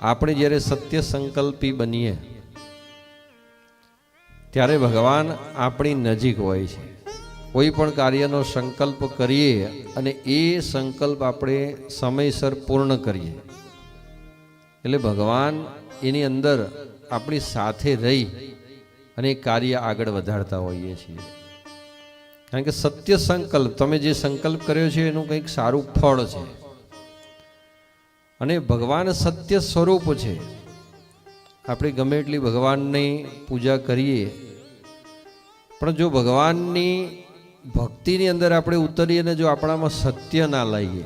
આપણે જ્યારે સત્ય સંકલ્પી બનીએ, ત્યારે ભગવાન આપણી નજીક હોય છે. કોઈ પણ કાર્યનો સંકલ્પ કરીએ અને એ સંકલ્પ આપણે સમયસર પૂર્ણ કરીએ. એટલે ભગવાન એની અંદર આપણી સાથે રહી અને કાર્ય આગળ વધારતા હોઈએ છીએ. કારણ કે સત્ય સંકલ્પ, તમે જે સંકલ્પ કર્યો છે એનું કંઈક સારું ફળ છે. અને ભગવાન સત્ય સ્વરૂપ છે. આપણે ગમે એટલી ભગવાનની પૂજા કરીએ, પણ જો ભગવાનની ભક્તિની અંદર આપણે ઉતરીએ અને જો આપણામાં સત્ય ના લાવીએ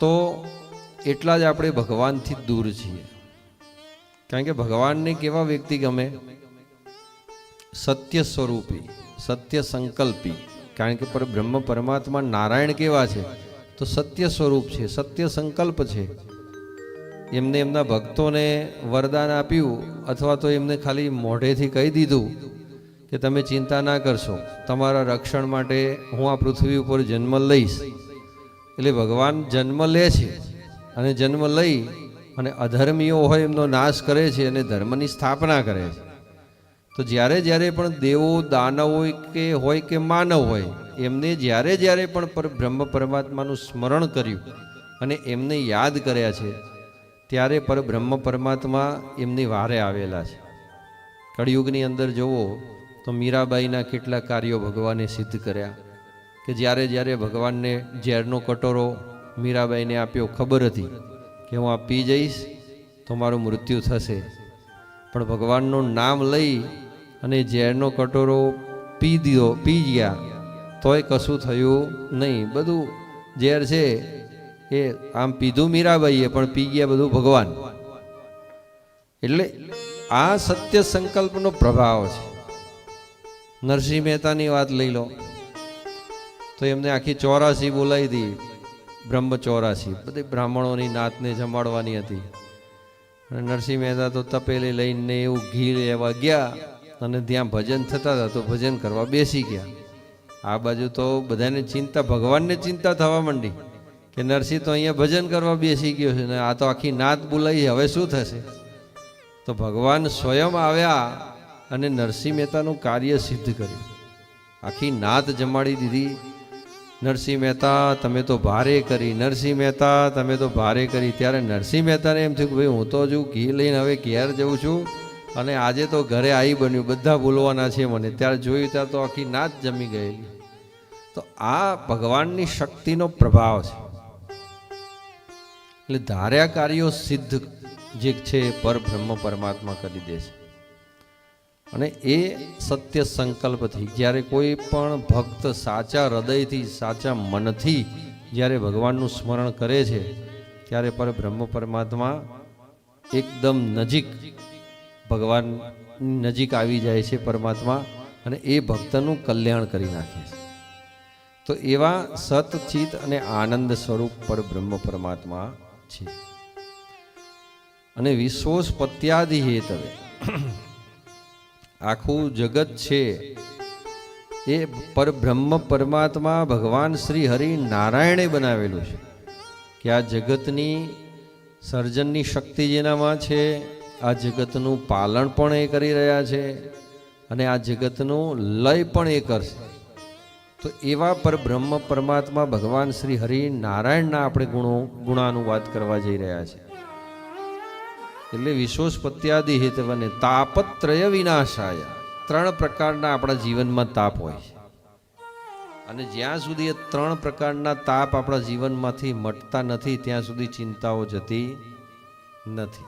તો એટલા જ આપણે ભગવાનથી દૂર છીએ. કારણ કે ભગવાનને કેવા વ્યક્તિ ગમે? સત્ય સ્વરૂપી, સત્ય સંકલ્પી. કારણ કે પર બ્રહ્મ પરમાત્મા નારાયણ કેવા છે? તો સત્ય સ્વરૂપ છે, સત્ય સંકલ્પ છે. એમને એમના ભક્તોને વરદાન આપ્યું અથવા તો એમને ખાલી મોઢેથી કહી દીધું કે તમે ચિંતા ના કરશો, તમારા રક્ષણ માટે હું આ પૃથ્વી ઉપર જન્મ લઈશ. એટલે ભગવાન જન્મ લે છે અને જન્મ લઈ અને અધર્મીઓ હોય એમનો નાશ કરે છે અને ધર્મની સ્થાપના કરે છે. તો જ્યારે જ્યારે પણ દેવો દાનવ હોય કે હોય કે માનવ હોય, એમને જ્યારે જ્યારે પણ પર બ્રહ્મ પરમાત્માનું સ્મરણ કર્યું અને એમને યાદ કર્યા છે, ત્યારે પર બ્રહ્મ પરમાત્મા એમની વારે આવેલા છે. કળિયુગની અંદર જુઓ તો મીરાબાઈના કેટલા કાર્યો ભગવાને સિદ્ધ કર્યા કે જ્યારે જ્યારે ભગવાનને ઝેરનો કટોરો મીરાબાઈને આપ્યો, ખબર હતી કે હું આ પી જઈશ તો મારું મૃત્યુ થશે. પણ ભગવાનનું નામ લઈ અને ઝેરનો કટોરો પી દીધો, પી ગયા. તોય કશું થયું નહીં. બધું ઝેર છે એ આમ પીધું મીરાબાઈએ, પણ પી ગયા બધું ભગવાન. એટલે આ સત્ય સંકલ્પનો પ્રભાવ છે. નરસિંહ મહેતાની વાત લઈ લો. તો એમને આખી ચોરાસી બોલાવી હતી. બ્રહ્મ ચોરાસી બધી બ્રાહ્મણોની નાતને જમાડવાની હતી. અને નરસિંહ મહેતા તો તપેલી લઈને એવું ઘી લેવા ગયા અને ત્યાં ભજન થતા હતા તો ભજન કરવા બેસી ગયા. આ બાજુ તો બધાને ચિંતા, ભગવાનને ચિંતા થવા માંડી કે નરસિંહ તો અહીંયા ભજન કરવા બેસી ગયો છે ને આ તો આખી નાત બોલાવી હવે શું થશે? તો ભગવાન સ્વયં આવ્યા અને નરસિંહ મહેતાનું કાર્ય સિદ્ધ કર્યું. આખી નાત જમાડી દીધી નરસિંહ મહેતા, તમે તો ભારે કરી. નરસિંહ મહેતા, તમે તો ભારે કરી. ત્યારે નરસિંહ મહેતાને એમ થયું કે ભાઈ, હું તો હજુ ઘી લઈને હવે ઘેર જઉં છું અને આજે તો ઘરે આવી બન્યું. બધા બોલવાના છે મને. ત્યારે જોયું ત્યારે તો આખી નાત જમી ગયેલી. તો આ ભગવાનની શક્તિનો પ્રભાવ છે. એટલે ધાર્યા કાર્યો સિદ્ધ જે છે પર બ્રહ્મ પરમાત્મા કરી દે છે. અને એ સત્ય સંકલ્પથી, જ્યારે કોઈ પણ ભક્ત સાચા હૃદયથી, સાચા મનથી જ્યારે ભગવાનનું સ્મરણ કરે છે, ત્યારે પર બ્રહ્મ પરમાત્મા એકદમ નજીક ભગવાન નજીક આવી જાય છે પરમાત્મા અને એ ભક્તનું કલ્યાણ કરી નાખે છે. તો એવા સતચિત અને આનંદ સ્વરૂપ પર બ્રહ્મ પરમાત્મા છે. અને વિશ્વોત્પત્યાદિ હેતવે. આખું જગત છે. એ પર બ્રહ્મ પરમાત્મા ભગવાન શ્રી હરિ નારાયણે બનાવેલું છે. કે આ જગતની સર્જનની શક્તિ જેનામાં છે, આ જગતનું પાલન પણ એ કરી રહ્યા છે અને આ જગતનું લય પણ એ કરશે. તો એવા પર બ્રહ્મ પરમાત્મા ભગવાન શ્રી હરિ નારાયણના આપણે ગુણો, ગુણાનુવાદ કરવા જઈ રહ્યા છે. એટલે વિશ્વોત્પત્યાદિ હેતવને તાપત્રય વિનાશાય. ત્રણ પ્રકારના આપણા જીવનમાં તાપ હોય છે. અને જ્યાં સુધી એ ત્રણ પ્રકારના તાપ આપણા જીવનમાંથી મટતા નથી, ત્યાં સુધી ચિંતાઓ જતી નથી.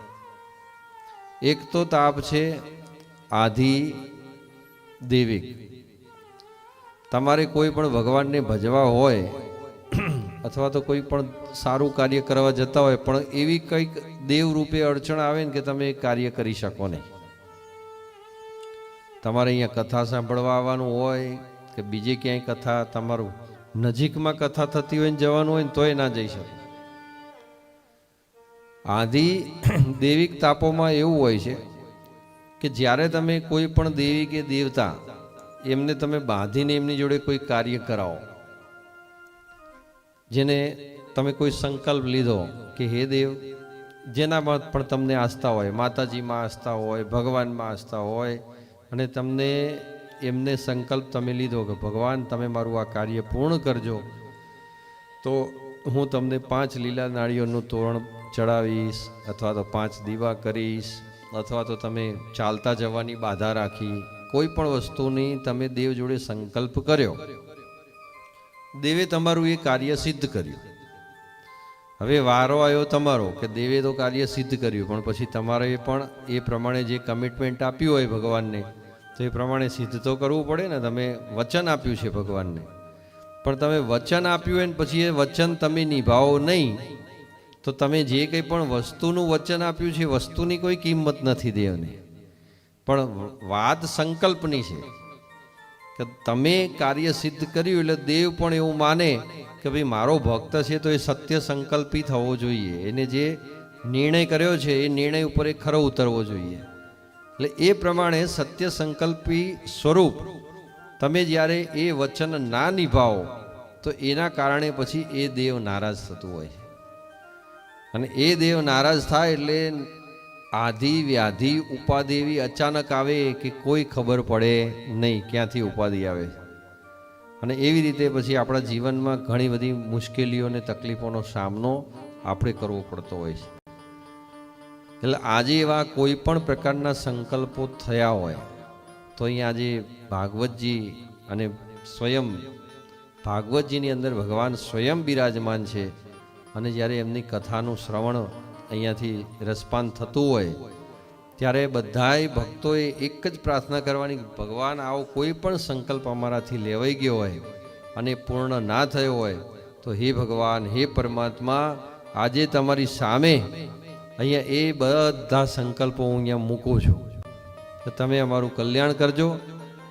એક તો તાપ છે આધિ દેવિક. તમારે કોઈ પણ ભગવાનને ભજવા હોય અથવા તો કોઈ પણ સારું કાર્ય કરવા જતા હોય, પણ એવી કંઈક દેવ રૂપે અડચણ આવે ને કે તમે કાર્ય કરી શકો નહીં. તમારે અહીંયા કથા સાંભળવા આવવાનું હોય કે બીજે ક્યાંય કથા તમારું નજીકમાં કથા થતી હોય ને જવાનું હોય ને તોય ના જઈ શકો. આદિ દૈવિક તાપોમાં એવું હોય છે કે જ્યારે તમે કોઈ પણ દેવી કે દેવતા, એમને તમે બાંધીને એમની જોડે કોઈ કાર્ય કરાવો જેને તમે કોઈ સંકલ્પ લીધો કે હે દેવ જેનામાં પણ તમને આસ્થા હોય, માતાજીમાં આસ્થા હોય, ભગવાનમાં આસ્થા હોય, અને તમને એમને સંકલ્પ તમે લીધો કે ભગવાન, તમે મારું આ કાર્ય પૂર્ણ કરજો, તો હું તમને પાંચ લીલા નાળીઓનું તોરણ ચડાવીશ, અથવા તો પાંચ દીવા કરીશ, અથવા તો તમે ચાલતા જવાની બાધા રાખી, કોઈ પણ વસ્તુની તમે દેવ જોડે સંકલ્પ કર્યો. દેવે તમારું એ કાર્ય સિદ્ધ કર્યું. હવે વારો આવ્યો તમારો કે દેવે તો કાર્ય સિદ્ધ કર્યું, પણ પછી તમારે પણ એ પ્રમાણે જે કમિટમેન્ટ આપ્યું હોય ભગવાનને, તો એ પ્રમાણે સિદ્ધ તો કરવું પડે ને, તમે વચન આપ્યું છે ભગવાનને. પણ તમે વચન આપ્યું હોય ને પછી એ વચન તમે નિભાવો નહીં, તો તમે જે કંઈ પણ વસ્તુનું વચન આપ્યું છે વસ્તુની કોઈ કિંમત નથી દેવને. પણ વાત સંકલ્પની છે. કે તમે કાર્ય સિદ્ધ કર્યું એટલે દેવ પણ એવું માને કે ભાઈ મારો ભક્ત છે તો એ સત્ય સંકલ્પી થવો જોઈએ. એને જે નિર્ણય કર્યો છે એ નિર્ણય ઉપર એ ખરો ઉતરવો જોઈએ. એટલે એ પ્રમાણે સત્ય સંકલ્પી સ્વરૂપ તમે જ્યારે એ વચન ના નિભાવો તો એના કારણે પછી એ દેવ નારાજ થતું હોય અને એ દેવ નારાજ થાય એટલે આધિ વ્યાધિ ઉપાધિ એવી અચાનક આવે કે કોઈ ખબર પડે નહીં, ક્યાંથી ઉપાધિ આવે? અને એવી રીતે પછી આપણા જીવનમાં ઘણી બધી મુશ્કેલીઓ અને તકલીફોનો સામનો આપણે કરવો પડતો હોય છે. એટલે આજે એવા કોઈ પણ પ્રકારના સંકલ્પો થયા હોય, તો અહીંયા આજે ભાગવતજી અને સ્વયં, ભાગવતજીની અંદર ભગવાન સ્વયં બિરાજમાન છે. અને જ્યારે એમની કથાનું શ્રવણ અહીંયાથી રસપાન થતું હોય, ત્યારે બધાય ભક્તોએ એક જ પ્રાર્થના કરવાની, ભગવાન આવો કોઈ પણ સંકલ્પ અમારાથી લેવાઈ ગયો હોય અને પૂર્ણ ના થયો હોય, તો હે ભગવાન, હે પરમાત્મા, આજે તમારી સામે અહીંયા એ બધા સંકલ્પો હું અહીંયા મૂકું છું. તો તમે અમારું કલ્યાણ કરજો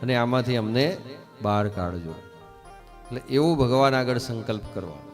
અને આમાંથી અમને બહાર કાઢજો. એટલે એવું ભગવાન આગળ સંકલ્પ કરવાનો.